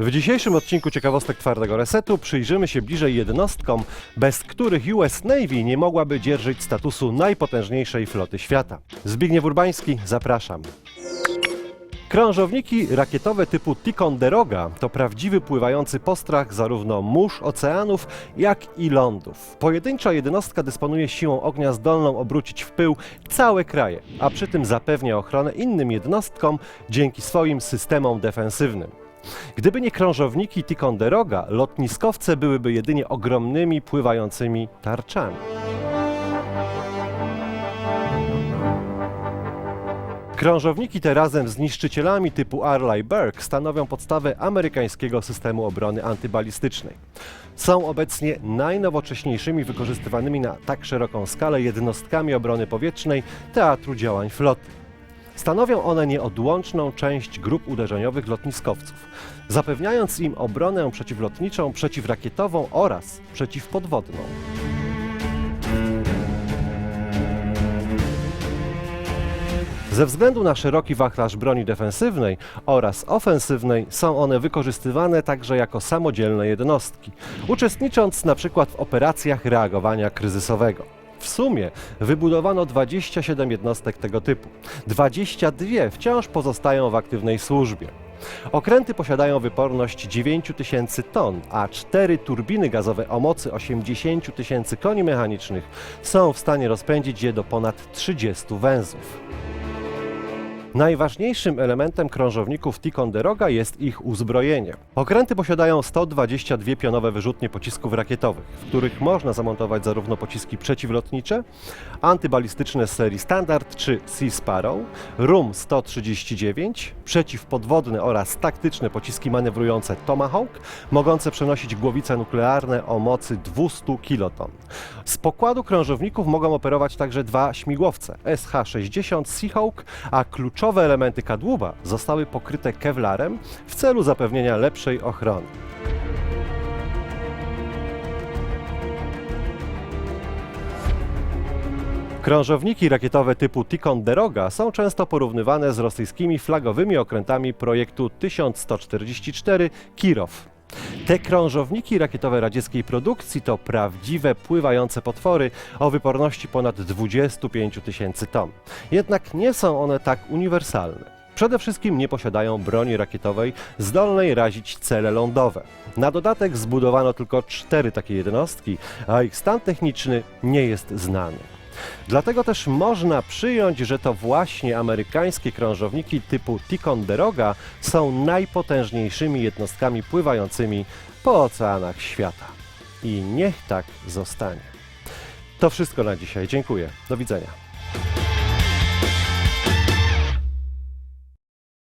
W dzisiejszym odcinku Ciekawostek Twardego Resetu przyjrzymy się bliżej jednostkom, bez których US Navy nie mogłaby dzierżyć statusu najpotężniejszej floty świata. Zbigniew Urbański, zapraszam. Krążowniki rakietowe typu Ticonderoga to prawdziwy pływający postrach zarówno mórz, oceanów, jak i lądów. Pojedyncza jednostka dysponuje siłą ognia zdolną obrócić w pył całe kraje, a przy tym zapewnia ochronę innym jednostkom dzięki swoim systemom defensywnym. Gdyby nie krążowniki Ticonderoga, lotniskowce byłyby jedynie ogromnymi pływającymi tarczami. Krążowniki te razem z niszczycielami typu Arleigh Burke stanowią podstawę amerykańskiego systemu obrony antybalistycznej. Są obecnie najnowocześniejszymi wykorzystywanymi na tak szeroką skalę jednostkami obrony powietrznej teatru działań floty. Stanowią one nieodłączną część grup uderzeniowych lotniskowców, zapewniając im obronę przeciwlotniczą, przeciwrakietową oraz przeciwpodwodną. Ze względu na szeroki wachlarz broni defensywnej oraz ofensywnej są one wykorzystywane także jako samodzielne jednostki, uczestnicząc przykład w operacjach reagowania kryzysowego. W sumie wybudowano 27 jednostek tego typu. 22 wciąż pozostają w aktywnej służbie. Okręty posiadają wyporność 9000 ton, a cztery turbiny gazowe o mocy 80 000 tysięcy koni mechanicznych są w stanie rozpędzić je do ponad 30 węzłów. Najważniejszym elementem krążowników Ticonderoga jest ich uzbrojenie. Okręty posiadają 122 pionowe wyrzutnie pocisków rakietowych, w których można zamontować zarówno pociski przeciwlotnicze, antybalistyczne z serii Standard czy Sea Sparrow, RUM 139, przeciwpodwodne oraz taktyczne pociski manewrujące Tomahawk, mogące przenosić głowice nuklearne o mocy 200 kiloton. Z pokładu krążowników mogą operować także dwa śmigłowce SH-60 Seahawk, a kluczowe elementy kadłuba zostały pokryte kevlarem w celu zapewnienia lepszej ochrony. Krążowniki rakietowe typu Ticonderoga są często porównywane z rosyjskimi flagowymi okrętami projektu 1144 Kirov. Te krążowniki rakietowe radzieckiej produkcji to prawdziwe pływające potwory o wyporności ponad 25 tysięcy ton. Jednak nie są one tak uniwersalne. Przede wszystkim nie posiadają broni rakietowej zdolnej razić cele lądowe. Na dodatek zbudowano tylko cztery takie jednostki, a ich stan techniczny nie jest znany. Dlatego też można przyjąć, że to właśnie amerykańskie krążowniki typu Ticonderoga są najpotężniejszymi jednostkami pływającymi po oceanach świata. I niech tak zostanie. To wszystko na dzisiaj. Dziękuję. Do widzenia.